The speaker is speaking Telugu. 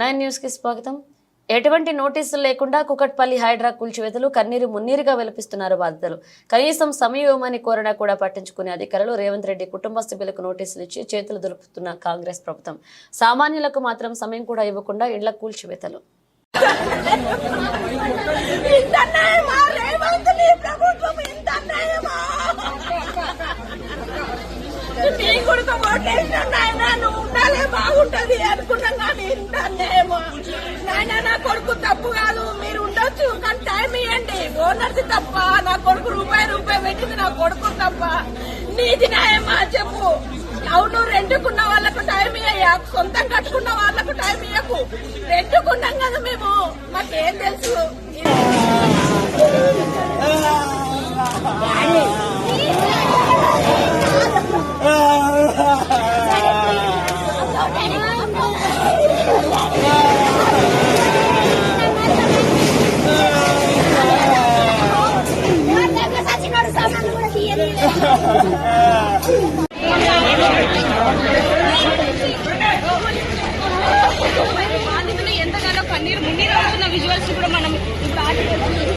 నైన్ న్యూస్కి స్వాగతం. ఎటువంటి నోటీసులు లేకుండా కుకట్పల్లి హైడ్రా కూల్చివేతలు కన్నీరు మున్నీరుగా వెలిపిస్తున్నారు బాధితులు. కనీసం సమయమని ఇవ్వమని కోరినా కూడా పట్టించుకునే అధికారులు రేవంత్ రెడ్డి కుటుంబ సభ్యులకు నోటీసులు ఇచ్చి చేతులు దులుపుతున్న కాంగ్రెస్ ప్రభుత్వం. సామాన్యులకు మాత్రం సమయం కూడా ఇవ్వకుండా ఇళ్ళ కూల్చివేతలు. నీ కొడుకు ఓటేసిన నాయన నువ్వు ఉండాలే అనుకున్నాం కానీ ఇంత అన్యాయమా నాయన నా కొడుకు తప్పు కాదు. మీరు ఉండొచ్చు కానీ టైం ఇవ్వండి ఓనర్ది తప్ప నా కొడుకు రూపాయి రూపాయి పెట్టింది నా కొడుకు తప్ప. నీది న్యాయమా చెప్పు. అవును రెండుకున్న వాళ్ళకు టైం ఇయ్యా సొంతం కట్టుకున్న వాళ్ళకు టైం ఇయ్యకు. రెండుకున్నాం కదా మేము. మాకేం తెలుసు? బాధితులు ఎంతగానో కన్నీరు మున్నీరు అవుతున్న విజువల్స్ కూడా మనం ఇప్పుడు